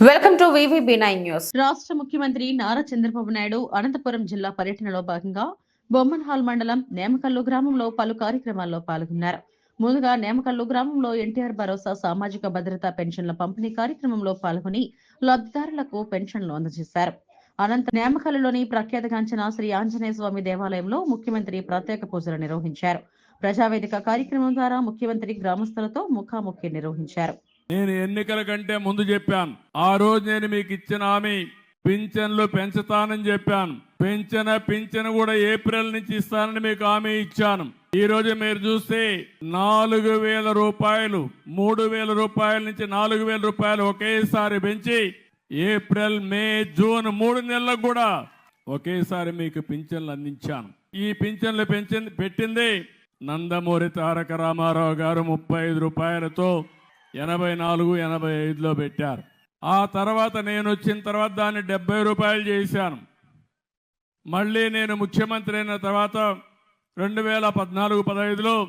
Welcome to VV nine news. రాష్ట్ర ముఖ్యమంత్రి నారా చంద్రబాబు నాయుడు అనంతపురం జిల్లా పర్యటనలో భాగంగా బొమ్మన్హాల్ మండలం నేమకల్లు గ్రామంలో పలు కార్యక్రమాల్లో పాల్గొన్నారు. ముందుగా నేమకల్లు గ్రామంలో ఎన్టీఆర్ భరోసా సామాజిక భద్రతా పెన్షన్ల పంపిణీ కార్యక్రమంలో పాల్గొని లబ్ధిదారులకు పెన్షన్లు అందజేశారు. అనంత నేమకల్లులోని ప్రఖ్యాతగాంచిన శ్రీ ఆంజనేయ స్వామి దేవాలయంలో ముఖ్యమంత్రి ప్రత్యేక పూజలు నిర్వహించారు. ప్రజావేదిక కార్యక్రమం ద్వారా ముఖ్యమంత్రి గ్రామస్తులతో ముఖాముఖి నిర్వహించారు. నేను ఎన్నికల కంటే ముందు చెప్పాను. ఆ రోజు నేను మీకు ఇచ్చిన హామీ పింఛన్లు పెంచుతానని చెప్పాను. పెంచిన పింఛన్ కూడా ఏప్రిల్ నుంచి ఇస్తానని మీకు హామీ ఇచ్చాను. ఈ రోజు మీరు చూస్తే నాలుగు వేల రూపాయలు మూడు వేల రూపాయల నుంచి నాలుగు వేల రూపాయలు ఒకేసారి పెంచి ఏప్రిల్ మే జూన్ మూడు నెలలకు కూడా ఒకేసారి మీకు పింఛన్లు అందించాను. ఈ పింఛన్లు పెంచింది పెట్టింది నందమూరి తారక రామారావు గారు ముప్పై ఐదు రూపాయలతో ఎనభై నాలుగు ఎనభై ఐదులో పెట్టారు. ఆ తర్వాత నేను వచ్చిన తర్వాత దాన్ని డెబ్బై రూపాయలు చేశాను. మళ్ళీ నేను ముఖ్యమంత్రి అయిన తర్వాత రెండు వేల పద్నాలుగు పదహైదులో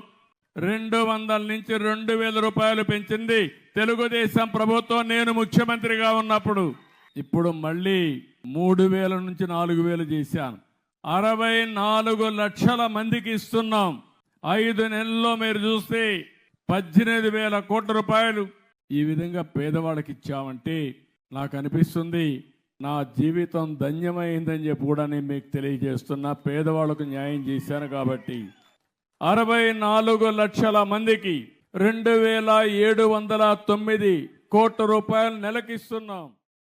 రెండు వందల నుంచి రెండు వేల రూపాయలు పెంచింది. తెలుగుదేశం ప్రభుత్వం నేను ముఖ్యమంత్రిగా ఉన్నప్పుడు. ఇప్పుడు మళ్ళీ మూడు వేల నుంచి నాలుగు వేలు చేశాను. అరవై నాలుగు లక్షల మందికి ఇస్తున్నాం. ఐదు నెలల్లో మీరు చూస్తే పద్దెనిమిది వేల కోట్ల రూపాయలు ఈ విధంగా పేదవాళ్ళకి ఇచ్చామంటే నాకు అనిపిస్తుంది నా జీవితం ధన్యమైందని చెప్పి కూడా నేను మీకు తెలియజేస్తున్నా. పేదవాళ్ళకు న్యాయం చేశాను కాబట్టి అరవై నాలుగు లక్షల మందికి రెండు వేల ఏడు వందల తొమ్మిది కోట్ల రూపాయలు నెలకిస్తున్నాం.